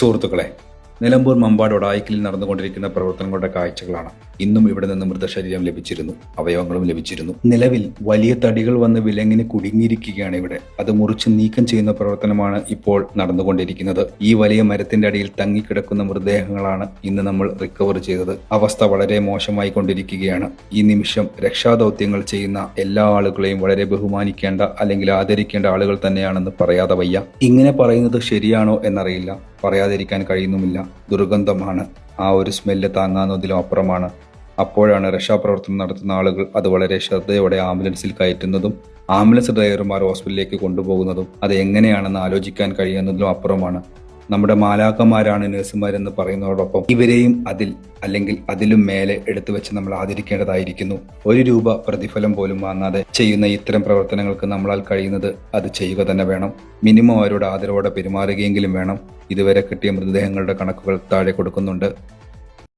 സുഹൃത്തുക്കളെ നിലമ്പൂർ മമ്പാട് ഒടായിക്കിൽ നടന്നുകൊണ്ടിരിക്കുന്ന പ്രവർത്തനങ്ങളുടെ കാഴ്ചകളാണ്. ഇന്നും ഇവിടെ നിന്ന് മൃതശരീരം ലഭിച്ചിരുന്നു. അവയവങ്ങളും ലഭിച്ചിരുന്നു. നിലവിൽ വലിയ തടികൾ വന്ന് വിലങ്ങിന് കുടുങ്ങിയിരിക്കുകയാണ് ഇവിടെ. അത് മുറിച്ച് നീക്കം ചെയ്യുന്ന പ്രവർത്തനമാണ് ഇപ്പോൾ നടന്നുകൊണ്ടിരിക്കുന്നത്. ഈ വലിയ മരത്തിന്റെ അടിയിൽ തങ്ങിക്കിടക്കുന്ന മൃതദേഹങ്ങളാണ് ഇന്ന് നമ്മൾ റിക്കവർ ചെയ്തത്. അവസ്ഥ വളരെ മോശമായി കൊണ്ടിരിക്കുകയാണ്. ഈ നിമിഷം രക്ഷാദൗത്യങ്ങൾ ചെയ്യുന്ന എല്ലാ ആളുകളെയും വളരെ ബഹുമാനിക്കേണ്ട അല്ലെങ്കിൽ ആദരിക്കേണ്ട ആളുകൾ തന്നെയാണെന്ന് പറയാതെ വയ്യ. ഇങ്ങനെ പറയുന്നത് ശരിയാണോ എന്നറിയില്ല. പറയാതിരിക്കാൻ കഴിയുന്നുമില്ല. ദുർഗന്ധമാണ്. ആ ഒരു സ്മെല്ല് താങ്ങാവുന്നതിലും അപ്പുറമാണ് അപ്പോഴാണ് രക്ഷാപ്രവർത്തനം നടത്തുന്ന ആളുകൾ അത് വളരെ ശ്രദ്ധയോടെ ആംബുലൻസിൽ കയറ്റുന്നതും ആംബുലൻസ് ഡ്രൈവർമാർ ഹോസ്പിറ്റലിലേക്ക് കൊണ്ടുപോകുന്നതും അത് എങ്ങനെയാണെന്ന് ആലോചിക്കാൻ കഴിയുന്നതിലും അപ്പുറമാണ്. നമ്മുടെ മാലാക്കന്മാരാണ് നഴ്സുമാരെന്ന് പറയുന്നതോടൊപ്പം ഇവരെയും അതിൽ അല്ലെങ്കിൽ അതിലും മേലെ എടുത്തു വെച്ച് നമ്മൾ ആദരിക്കേണ്ടതായിരിക്കുന്നു. ഒരു രൂപ പ്രതിഫലം പോലും വാങ്ങാതെ ചെയ്യുന്ന ഇത്തരം പ്രവർത്തനങ്ങൾക്ക് നമ്മളാൽ കഴിയുന്നത് അത് ചെയ്യുക തന്നെ വേണം. മിനിമം അവരോട് ആദരവോടെ പെരുമാറുകയെങ്കിലും വേണം. ഇതുവരെ കിട്ടിയ മൃതദേഹങ്ങളുടെ കണക്കുകൾ താഴെ കൊടുക്കുന്നുണ്ട്.